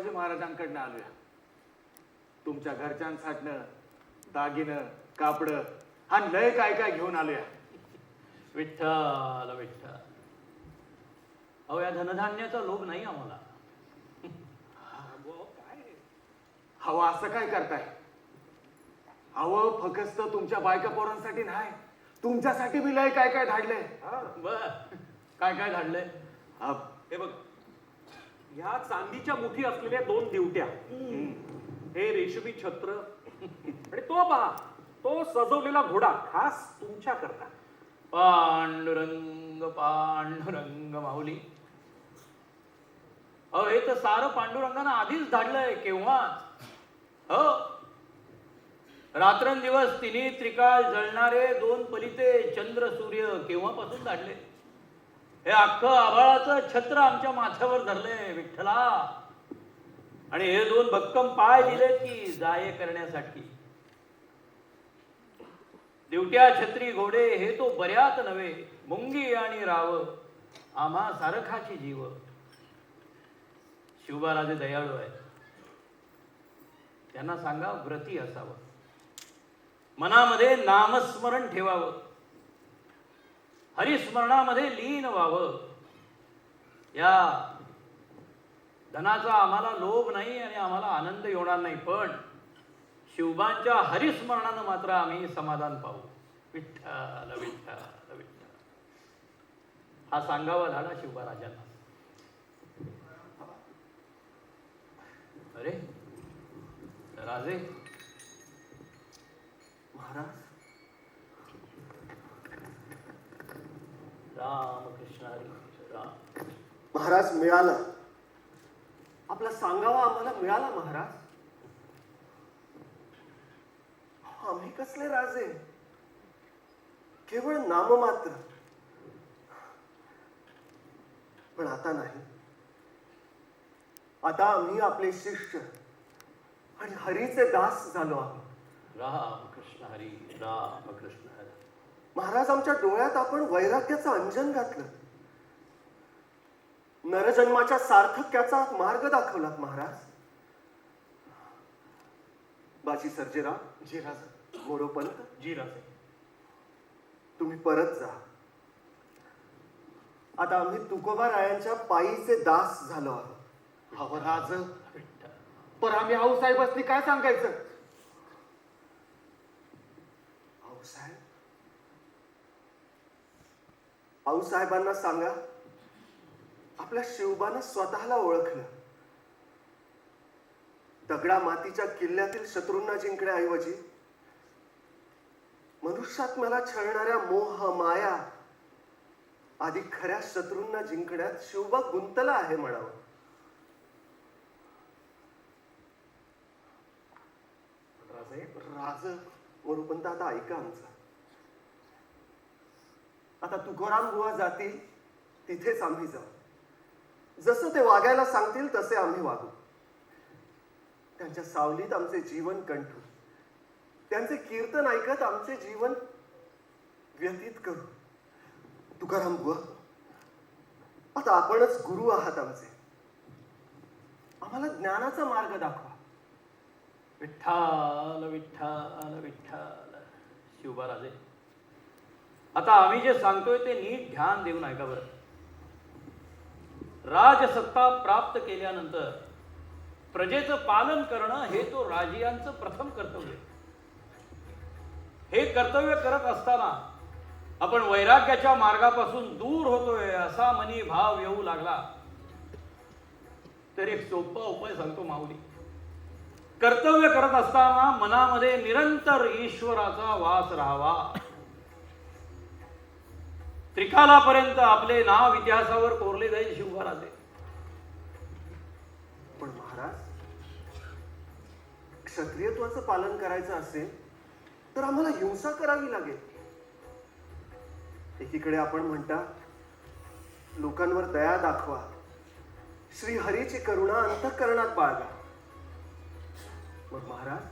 शिवाजी महाराजांकडनं आलोय. तुमच्या घरच्यांसाठनं दागिनं कापडं हा लय काय काय घेऊन आलोय. विठ्ठल विठ्ठल. अहो या धनधान्याचा लोभ नाही आम्हाला. हवं असं काय करताय? हवं फकस्त तुमच्या बायका पोरांसाठी नाही. तुमच्यासाठी बी लय काय काय धाडलंय. बर. काय काय घडलंय हा, हे बघ. ह्या चांदीच्या मुठी असलेल्या दोन दिवट्या. हे रेशमी छत्र. आणि तो पहा तो सजवलेला घोडा खास तुमच्या करता. पांडुरंग पांडुरंग माऊली. अ हे तर सारं पांडुरंगानं आधीच धाडलंय केव्हा? हो. रात्रंदिवस तिन्ही त्रिकाळ जळणारे दोन पलिते चंद्र सूर्य केव्हापासून धाडले? हे अख्खं आभाळाचं छत्र आमच्या माथ्यावर धरलंय विठ्ठला. आणि हे दोन भक्कम पाय दिले की जाये करण्यासाठी. दिवट्या छत्री घोडे हे तो बऱ्यात नव्हे. मुंगी आणि राव आम्हा सारखाची जीव. शिवबाराजे दयाळू आहे त्यांना सांगा व्रती असावं. मनामध्ये नामस्मरण ठेवावं. हरिस्मरणामध्ये लीन व्हावं. या धनाचा आम्हाला लोभ नाही आणि आम्हाला आनंद येणार नाही पण शिवबांच्या हरिस्मरणानं मात्र आम्ही समाधान पाहू. विठ्ठल विठ्ठल विठ्ठल. हा सांगावा झाला शिवबाराजांना अरे राजे. महाराज राम कृष्ण हरी राम महाराज मिळाला. आपला सांगावा आम्हाला मिळाला महाराज? आम्ही कसले राजे? केवळ नाममात्र. पण आता नाही. आता आम्ही आपले शिष्य आणि हरीचे दास झालो आहोत. राम कृष्ण हरी राम कृष्ण हरी. महाराज आमच्या डोळ्यात आपण वैराग्याचं अंजन घातलं. नरजन्माच्या सार्थक्याचा मार्ग दाखवलात महाराज. बाजी सर्जेराव जी राजा मोरोपंत जी राजा तुम्ही परत जा. आता आम्ही तुकोबा रायांच्या पायीचे दास झालो आहोत. हवं राज. विठ्ठल पण आम्ही आऊसाहेबांनी काय सांगायचं? आऊसाहेब आऊसाहेबांना सांगा. आपल्या शिवबानं स्वतःला ओळखलं. दगडा मातीच्या किल्ल्यातील शत्रूंना जिंकण्याऐवजी मनुष्यात मला छळणाऱ्या मोह माया आधी खऱ्या शत्रूंना जिंकण्यात शिवबा गुंतला आहे म्हणावं. राजे राज वरुपंत आता ऐका आमचा. आता तुकाराम गुहा जातील तिथेच आम्ही जाऊ. जसं ते वागायला सांगतील तसे आम्ही वागू. त्यांच्या सावलीत आमचे जीवन कंठू. त्यांचे कीर्तन ऐकत आमचे जीवन व्यतीत करू. तुकाराम गुहा आता आपणच गुरु आहात आमचे. आम्हाला ज्ञानाचा मार्ग दाखवा. विठ्ठल विठ्ठल विठ्ठल. शिवबाराजे आता आम्ही जे सांगतोय ते नीट ध्यान देऊन ऐका बरं. राजसत्ता प्राप्त केल्यानंतर प्रजेचं पालन करणं हे तो राजियांचं प्रथम कर्तव्य. हे कर्तव्य करत असताना आपण वैराग्याच्या मार्गापासून दूर होतोय असा मनी भाव येऊ लागला. तर एक सोपा उपाय सांगतो माऊली. कर्तव्य करत असताना मनामध्ये निरंतर ईश्वराचा वास राहावा. त्रिकालापर्यंत आपले नाव इतिहासावर कोरले जाईल शिवभराचे पण महाराज क्षत्रियत्वाचं पालन करायचं असेल तर आम्हाला हिंसा करावी लागेल. एकीकडे आपण म्हणता लोकांवर दया दाखवा. श्री हरीची करुणा अंतःकरणात बाळगा. मग महाराज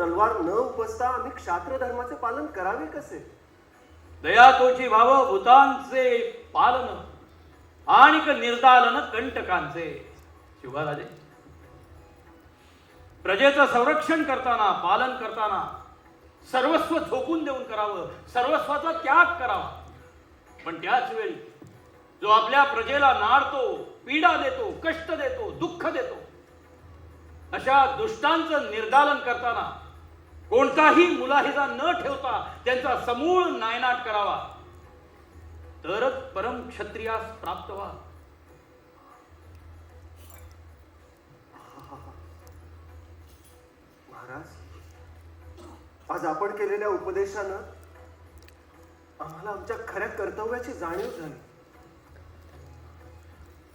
तलवार न उपसता आम्ही क्षात्र धर्माचे पालन करावे कसे? दया तोची भाव भूतांचे पालन. आणि निर्दालन कंटकांचे. शिवराजे. प्रजेचं संरक्षण करताना पालन करताना सर्वस्व झोकून देऊन करावं सर्वस्वाचा त्याग करावा. पण त्याच वेळी जो आपल्या प्रजेला नाडतो पीडा देतो कष्ट देतो दुःख देतो अशा दुष्टांचं निर्दालन करताना कोणताही मुलाहिजा न ठेवता त्यांचा समूळ नायनाट करावा. तरच परम क्षत्रियास प्राप्त व्हा. महाराज आज आपण केलेल्या उपदेशानं आम्हाला आमच्या खऱ्या कर्तव्याची जाणीव झाली.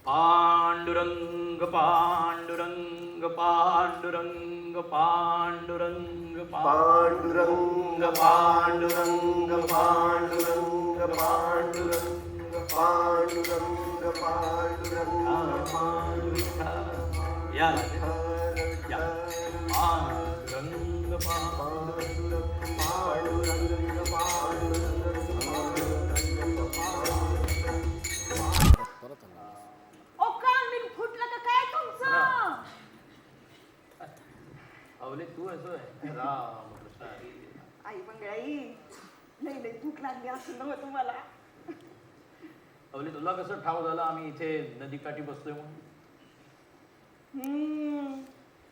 पांडुरंग पांडुरंग पांडुरंग. पांडुरंग पांडुरंग पांडुरंग पांडुरंग पांडुरंग पांडुरंग पांडुरंग या या. अवले तू असं राम कृष्ण. आई मंगळाई नाही नाही भूक लागली असं नव्हतं तुम्हाला अवले तुला कसं ठाव झालं आम्ही इथे नदीकाठी बसलोय म्हणून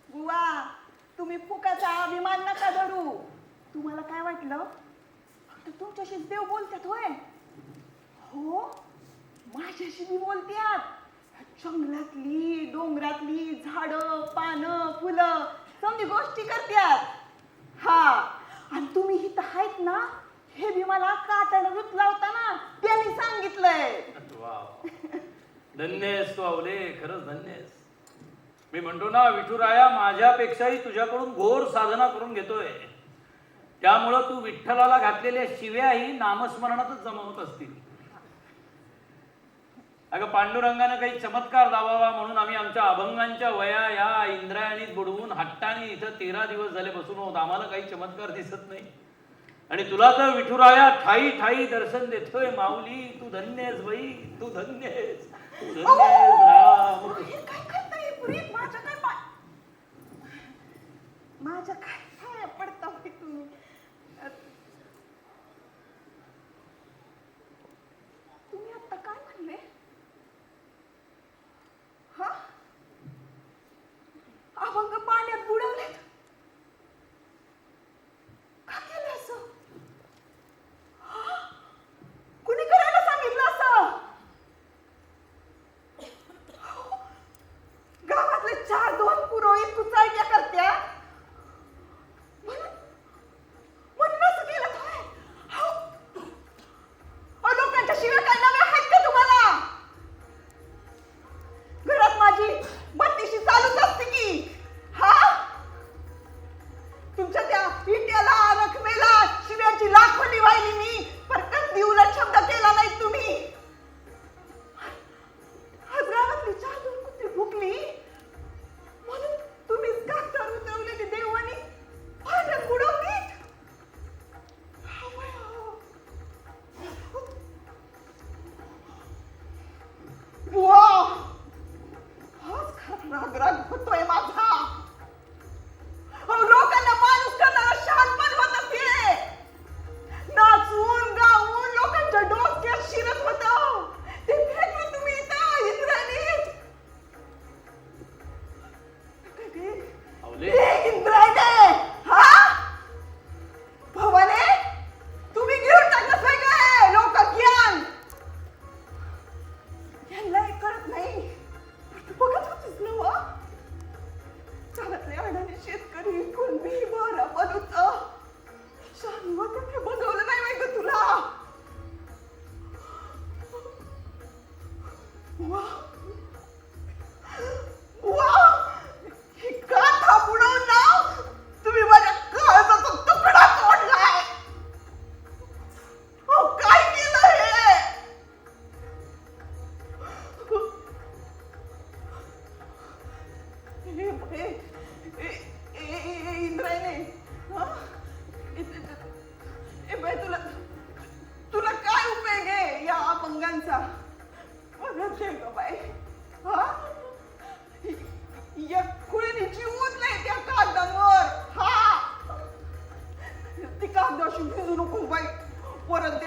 बुवा तुम्ही फुकाचा अभिमान नका धरू तुम्हाला काय वाटलं फक्त तुमच्याशीच देव बोलतात होय हो माझ्याशी बी बोलत्यात जंगलातली डोंगरातली झाडं पानं फुलं समजी गोष्टी करत्यात. हा. आणि तुम्ही इथं आहेत ना हे बी मला काट्यानं रुतला होता त्यांनी सांगितलंय. धन्य धन्यस तू खरंच धन्य मी म्हणतो ना विठुराया माझ्यापेक्षाही तुझ्याकडून घोर साधना करून घेतोय. त्यामुळं तू विठ्ठलाला घातलेल्या शिव्याही नामस्मरणातच जमवत असतील. अगं पांडुरंगानं काही चमत्कार दावावा म्हणून आम्ही आमच्या अभंगांच्या वया या इंद्रायणीत बुडवून हट्टाने इथं तेरा दिवस झाले बसून आहोत. आम्हाला काही चमत्कार दिसत नाही. आणि तुला तर विठुराया ठाई ठाई दर्शन देतोय माऊली तू धन्यस बाई तू धन्यस तू धन्यस राम. माझ्या काय Lekin bir ayda त्यांचा बघत नाही ग बाई हा एककुळीने जीवच नाही त्या कागदांवर हा ती कागदाशी भिजू नको बाई परत